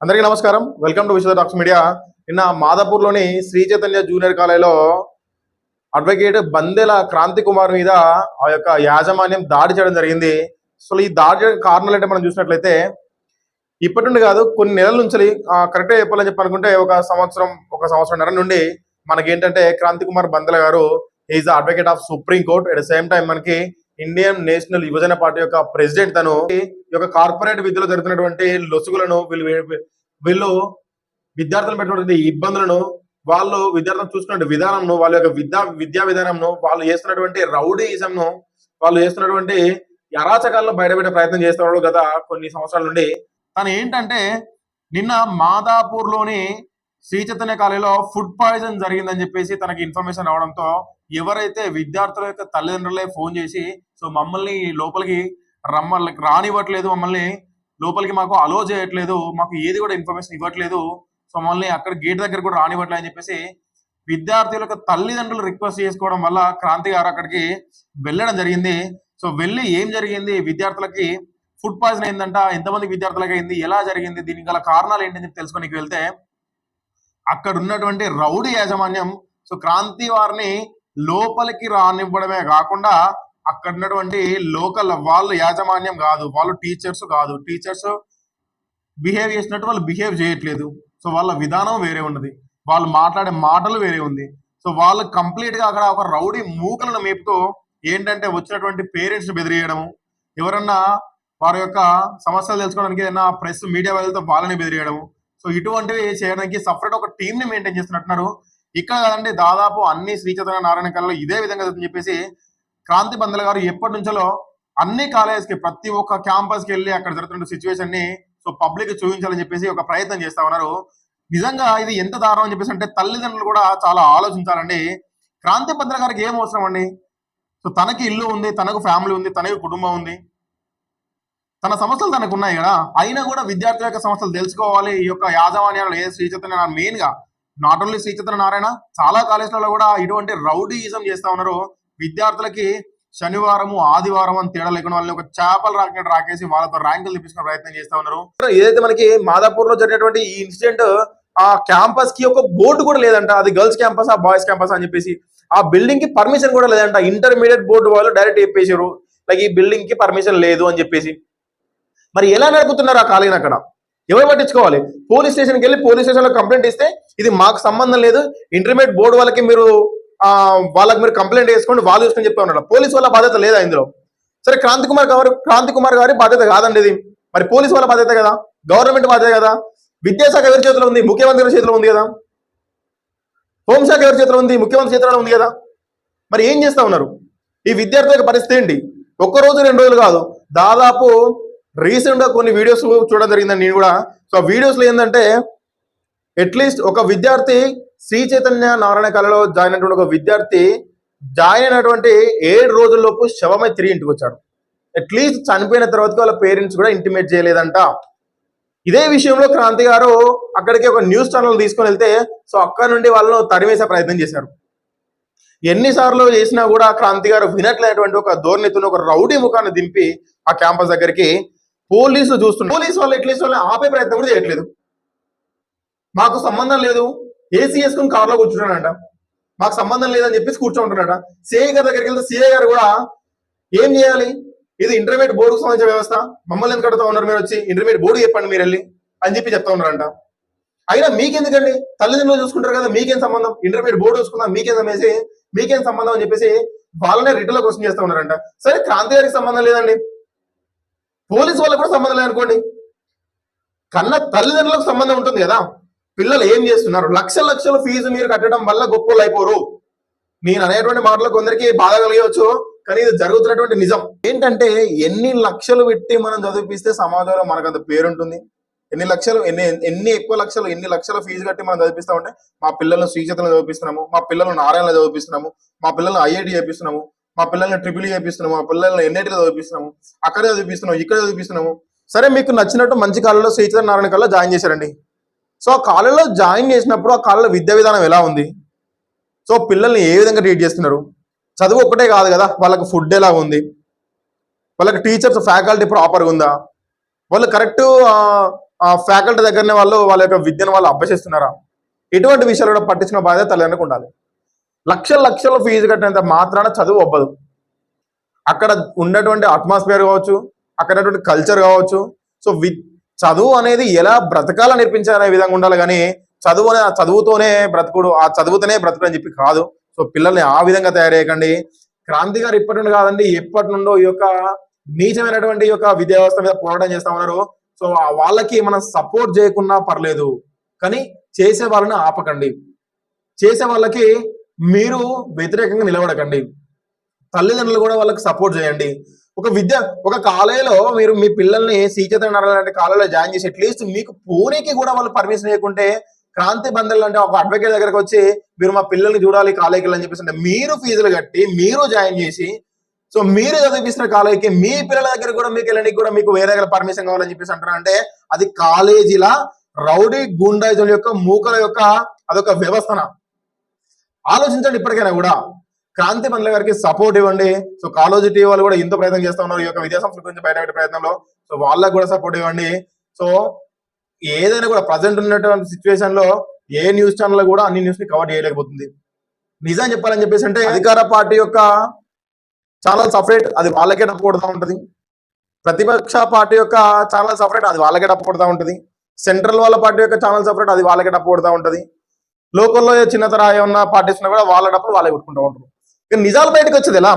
అందరికీ నమస్కారం. Welcome to Vishwa docs media. నిన్న మాదాపూర్లోని శ్రీ చైతన్య జూనియర్ కాలేజీలో అడ్వకేట్ బందెల క్రాంతి కుమార్ మీద ఆ యొక్క యాజమాన్యం దాడి చేయడం జరిగింది. అసలు ఈ దాడి చేయడానికి కారణాలు అంటే మనం చూసినట్లయితే ఇప్పటి నుండి కాదు కొన్ని నెలల నుంచి కరెక్ట్గా చెప్పాలని చెప్పి అనుకుంటే ఒక సంవత్సరం ఒక సంవత్సరంన్నర నుండి మనకి ఏంటంటే క్రాంతి కుమార్ బందెల గారు is advocate of supreme court at the same time మనకి ఇండియన్ నేషనల్ యువజన పార్టీ యొక్క ప్రెసిడెంట్ తను యొక్క కార్పొరేట్ విద్యలో జరుగుతున్నటువంటి లొసుగులను వీళ్ళు వీళ్ళు విద్యార్థులు పెట్టినటువంటి ఇబ్బందులను వాళ్ళు విద్యార్థులు చూసుకున్న విధానంను వాళ్ళ యొక్క విద్యా విద్యా విధానంను వాళ్ళు చేస్తున్నటువంటి రౌడీయిజంను వాళ్ళు చేస్తున్నటువంటి అరాచకాలను బయటపెట్టే ప్రయత్నం చేస్తున్నాడు గత కొన్ని సంవత్సరాల నుండి. తను ఏంటంటే నిన్న మాదాపూర్లోని శ్రీ చైతన్య కాలేజీలో ఫుడ్ పాయిజన్ జరిగిందని చెప్పేసి తనకి ఇన్ఫర్మేషన్ అవడంతో ఎవరైతే విద్యార్థుల యొక్క తల్లిదండ్రులే ఫోన్ చేసి సో మమ్మల్ని లోపలికి రమ్మ రానివ్వట్లేదు మమ్మల్ని లోపలికి మాకు అలో చేయట్లేదు మాకు ఏది కూడా ఇన్ఫర్మేషన్ ఇవ్వట్లేదు. సో మమ్మల్ని అక్కడ గేట్ దగ్గర కూడా రానివ్వట్లేదు అని చెప్పేసి విద్యార్థుల యొక్క తల్లిదండ్రులు రిక్వెస్ట్ చేసుకోవడం వల్ల క్రాంతి గారు అక్కడికి వెళ్ళడం జరిగింది. సో వెళ్ళి ఏం జరిగింది? విద్యార్థులకి ఫుడ్ పాయిజన్ అయిందంట ఎంతమంది విద్యార్థులకు అయింది ఎలా జరిగింది దీనికి గల కారణాలు ఏంటని చెప్పి తెలుసుకోనికి వెళ్తే అక్కడ ఉన్నటువంటి రౌడీ యాజమాన్యం సో క్రాంతి వారిని లోపలికి రానివ్వడమే కాకుండా అక్కడ ఉన్నటువంటి లోకల్ వాళ్ళు యాజమాన్యం కాదు వాళ్ళు టీచర్స్ కాదు. టీచర్స్ బిహేవ్ చేసినట్టు వాళ్ళు బిహేవ్ చేయట్లేదు. సో వాళ్ళ విధానం వేరే ఉన్నది. వాళ్ళు మాట్లాడే మాటలు వేరే ఉంది. సో వాళ్ళు కంప్లీట్గా అక్కడ ఒక రౌడీ మూకలను మేపుతూ ఏంటంటే వచ్చినటువంటి పేరెంట్స్ బెదిరియడము. ఎవరన్నా వారి యొక్క సమస్యలు తెలుసుకోవడానికి ఏదైనా ప్రెస్ మీడియా వాళ్ళతో వాళ్ళని బెదిరియడము. సో ఇటువంటివి చేయడానికి సపరేట్ ఒక టీమ్ని మెయింటైన్ చేస్తున్నట్టున్నారు. ఇక్కడ కదండి దాదాపు అన్ని శ్రీచైతన్య నారాయణ కళలో ఇదే విధంగా చెప్పేసి క్రాంతి బందల్ గారు ఎప్పటి నుంచో అన్ని కాలేజ్కి ప్రతి ఒక్క క్యాంపస్కి వెళ్ళి అక్కడ జరుగుతున్న సిచ్యువేషన్ని సో పబ్లిక్ చూపించాలని చెప్పేసి ఒక ప్రయత్నం చేస్తా ఉన్నారు. నిజంగా ఇది ఎంత దారుణం అని చెప్పేసి అంటే తల్లిదండ్రులు కూడా చాలా ఆలోచించాలండి. క్రాంతి బందల గారికి ఏం అవసరం అండి? సో తనకి ఇల్లు ఉంది తనకు ఫ్యామిలీ ఉంది తనకు కుటుంబం ఉంది. తన సమస్యలు తనకు ఉన్నాయి కదా. అయినా కూడా విద్యార్థుల యొక్క సమస్యలు తెలుసుకోవాలి. ఈ యొక్క యాజమాన్యాలు ఏ శ్రీ చైతన్య మెయిన్గా నాట్ ఓన్లీ శ్రీ చైతన్య నారాయణ చాలా కాలేజీలలో కూడా ఇటువంటి రౌడీయిజం చేస్తా ఉన్నారు. విద్యార్థులకి శనివారము ఆదివారం అని తేడా లేకుండా వాళ్ళని ఒక చేపలు రాకెట్ రాకేసి వాళ్ళతో ర్యాంకులు తెప్పించుకునే ప్రయత్నం చేస్తా ఉన్నారు. ఏదైతే మనకి మాదాపూర్లో జరిగినటువంటి ఈ ఇన్సిడెంట్ ఆ క్యాంపస్కి ఒక బోర్డు కూడా లేదంట. అది గర్ల్స్ క్యాంపస్ ఆ బాయ్స్ క్యాంపస్ అని చెప్పేసి. ఆ బిల్డింగ్కి పర్మిషన్ కూడా లేదంట. ఇంటర్మీడియట్ బోర్డు వాళ్ళు డైరెక్ట్ చెప్పేశారు. లైక్ ఈ బిల్డింగ్కి పర్మిషన్ లేదు అని చెప్పేసి. మరి ఎలా నడుపుతున్నారు ఆ కాలేజీని అక్కడ? ఎవరు పట్టించుకోవాలి? పోలీస్ స్టేషన్కి వెళ్ళి పోలీస్ స్టేషన్లో కంప్లైంట్ ఇస్తే ఇది మాకు సంబంధం లేదు. ఇంటర్మీడియట్ బోర్డు వాళ్ళకి మీరు వాళ్ళకి మీరు కంప్లైంట్ చేసుకోండి వాళ్ళు చూసుకొని చెప్తా ఉన్నారు. పోలీస్ వాళ్ళ బాధ్యత లేదా ఇందులో? సరే క్రాంతి కుమార్ గారు క్రాంతి కుమార్ గారి బాధ్యత కాదండి ఇది. మరి పోలీస్ వాళ్ళ బాధ్యత కదా? గవర్నమెంట్ బాధ్యత కదా? విద్యాశాఖ ఎవరి చేతిలో ఉంది? ముఖ్యమంత్రి గారి చేతిలో ఉంది కదా? హోంశాఖ ఎవరి చేతిలో ఉంది? ముఖ్యమంత్రి చేతిలో ఉంది కదా? మరి ఏం చేస్తా ఉన్నారు? ఈ విద్యార్థుల యొక్క పరిస్థితి ఏంటి? ఒక్క రోజు రెండు రోజులు కాదు. దాదాపు రీసెంట్గా కొన్ని వీడియోస్ చూడడం జరిగిందండి నేను కూడా. సో వీడియోస్లో ఏంటంటే అట్లీస్ట్ ఒక విద్యార్థి శ్రీ చైతన్య నారాయణ కళలో జాయిన్ అయినటువంటి ఒక విద్యార్థి జాయిన్ అయినటువంటి ఏడు రోజుల్లోపు శవమై తిరిగి ఇంటికి వచ్చాడు. అట్లీస్ట్ చనిపోయిన తర్వాత వాళ్ళ పేరెంట్స్ కూడా ఇంటిమేట్ చేయలేదంట. ఇదే విషయంలో క్రాంతి గారు అక్కడికి ఒక న్యూస్ ఛానల్ తీసుకొని వెళ్తే సో అక్కడ నుండి వాళ్ళను తరిమేసే ప్రయత్నం చేశారు. ఎన్నిసార్లు చేసినా కూడా క్రాంతి గారు వినట్లేటువంటి ఒక ధోరణితో ఒక రౌడీ ముఖాన్ని దింపి ఆ క్యాంపస్ దగ్గరికి పోలీసులు చూస్తున్నారు. పోలీసు వాళ్ళు ఎట్లీస్ట్ వాళ్ళని ఆపే ప్రయత్నం కూడా చేయట్లేదు. మాకు సంబంధం లేదు. ఏసీ వేసుకుని కార్లో కూర్చుంటాడంట మాకు సంబంధం లేదని చెప్పేసి కూర్చోంటున్నాడ సిఐ గారి దగ్గరికి వెళ్తే సిఐ గారు కూడా ఏం చేయాలి? ఇది ఇంటర్మీడియట్ బోర్డుకు సంబంధించిన వ్యవస్థ. మమ్మల్ని ఎందుకు కడుతూ ఉన్నారు మీరు వచ్చి? ఇంటర్మీడియట్ బోర్డు చెప్పండి మీరు వెళ్ళి అని చెప్పి చెప్తా ఉన్నారంట అయినా మీకెందుకండి? తల్లిదండ్రులు చూసుకుంటారు కదా మీకేం సంబంధం? ఇంటర్మీడియట్ బోర్డు చూసుకుందాం మీకేం సమేసి మీకేం సంబంధం అని చెప్పేసి వాళ్ళనే రిటర్న్ క్వశ్చన్ చేస్తూ ఉన్నారంట. సరే క్రాంతి గారికి సంబంధం లేదండి. పోలీసు వాళ్ళకి కూడా సంబంధం లేదనుకోండి. కన్న తల్లిదండ్రులకు సంబంధం ఉంటుంది కదా. పిల్లలు ఏం చేస్తున్నారు? లక్షల లక్షల ఫీజు మీరు కట్టడం వల్ల గొప్పలు అయిపోరు. నేను అనేటువంటి మాటలు కొందరికి బాధ కలిగవచ్చు కానీ ఇది జరుగుతున్నటువంటి నిజం. ఏంటంటే ఎన్ని లక్షలు పెట్టి మనం చదివిపిస్తే సమాజంలో మనకు అంత పేరుంటుంది? ఎన్ని లక్షలు ఎన్ని ఎన్ని ఎక్కువ లక్షలు ఎన్ని లక్షల ఫీజు కట్టి మనం చదివిస్తామంటే మా పిల్లలను శ్రీచేతను చదివిస్తున్నాము మా పిల్లలను నారాయణ చదివిస్తున్నాము మా పిల్లలను ఐఐటి చేపిస్తున్నాము మా పిల్లల్ని ట్రిపుల్ చేపిస్తున్నాము మా పిల్లల్ని ఎన్ఐటీలో చదివిస్తున్నాము అక్కడే చదివిస్తున్నాము ఇక్కడ చదివిస్తున్నాము సరే మీకు నచ్చినట్టు మంచి కాలంలో శ్రీచంద్ర నారాయణ కల్లా జాయిన్ చేశారండి. సో ఆ కాలేజీలో జాయిన్ చేసినప్పుడు ఆ కాలేజీలో విద్యా విధానం ఎలా ఉంది? సో పిల్లల్ని ఏ విధంగా ట్రీట్ చేస్తున్నారు? చదువు ఒక్కటే కాదు కదా వాళ్ళకి ఫుడ్ ఎలా ఉంది? వాళ్ళకి టీచర్స్ ఫ్యాకల్టీ ప్రాపర్గా ఉందా? వాళ్ళు కరెక్ట్ ఆ ఫ్యాకల్టీ దగ్గరనే వాళ్ళు వాళ్ళ యొక్క విద్యను వాళ్ళు అభ్యసిస్తున్నారా? ఇటువంటి విషయాలు కూడా పట్టించిన బాధ్యత తల్లిదండ్రులకు ఉండాలి. లక్షల లక్షల ఫీజు కట్టినంత మాత్రాన చదువు అవ్వదు అక్కడ ఉన్నటువంటి అట్మాస్ఫియర్ కావచ్చు అక్కడ కల్చర్ కావచ్చు. సో వి చదువు అనేది ఎలా బ్రతకాల నేర్పించాలనే విధంగా ఉండాలి కానీ చదువు అనే ఆ చదువుతోనే బ్రతకుడు ఆ చదువుతోనే బ్రతకడు అని చెప్పి కాదు. సో పిల్లల్ని ఆ విధంగా తయారు చేయకండి. క్రాంతి గారు ఇప్పటి నుండి కాదండి ఎప్పటి నుండో ఈ యొక్క నీచమైనటువంటి యొక్క విద్యా వ్యవస్థ మీద పోరాటం చేస్తా ఉన్నారు. సో ఆ వాళ్ళకి మనం సపోర్ట్ చేయకున్నా పర్లేదు కానీ చేసే వాళ్ళని ఆపకండి. చేసే వాళ్ళకి మీరు వ్యతిరేకంగా నిలబడకండి. తల్లిదండ్రులు కూడా వాళ్ళకి సపోర్ట్ చేయండి. ఒక విద్య ఒక కాలేజీలో మీరు మీ పిల్లల్ని శ్రీచేతన లాంటి కాలేజీలో జాయిన్ చేసి అట్లీస్ట్ మీకు పూణేకి కూడా వాళ్ళు పర్మిషన్ ఇవ్వకుంటే క్రాంతి బంధువులు అంటే ఒక అడ్వకేట్ దగ్గరకు వచ్చి మీరు మా పిల్లల్ని చూడాలి కాలేజీకి అని చెప్పేసి అంటే మీరు ఫీజులు కట్టి మీరు జాయిన్ చేసి సో మీరు చదివిస్తున్న కాలేజీకి మీ పిల్లల దగ్గర కూడా మీకు వెళ్ళడానికి కూడా మీకు వేరే దగ్గర పర్మిషన్ కావాలని చెప్పేసి అంటారు అంటే అది కాలేజీల రౌడీ గుండాయిజుల యొక్క మూకల యొక్క అదొక వ్యవస్థన. ఆలోచించండి ఇప్పటికైనా కూడా. క్రాంతి మండల గారికి సపోర్ట్ ఇవ్వండి. సో కాలోజీ టీవీ వాళ్ళు కూడా ఇంత ప్రయత్నం చేస్తా ఉన్నారు. ఈ యొక్క విద్యా సంస్థల గురించి బయటపెట్టే ప్రయత్నంలో. సో వాళ్ళకి కూడా సపోర్ట్ ఇవ్వండి. సో ఏదైనా కూడా ప్రజెంట్ ఉన్నటువంటి సిచ్యువేషన్లో ఏ న్యూస్ ఛానల్ కూడా అన్ని న్యూస్ని కవర్ చేయలేకపోతుంది. నిజం చెప్పాలని చెప్పేసి అంటే అధికార పార్టీ యొక్క ఛానల్ సపరేట్ అది వాళ్ళకే డప్పు ఉంటుంది. ప్రతిపక్ష పార్టీ యొక్క ఛానల్ సపరేట్ అది వాళ్ళకే డప్పు ఉంటుంది. సెంట్రల్ వాళ్ళ పార్టీ యొక్క ఛానల్ సపరేట్ అది వాళ్ళకే డప్పు ఉంటుంది. లోకల్లో చిన్న తరహా ఏమన్నా పార్టీస్ ఉన్నా కూడా వాళ్ళ డప్పులు వాళ్ళే కొట్టుకుంటూ ఉంటారు. నిజాలు బయటకు వచ్చేది ఎలా?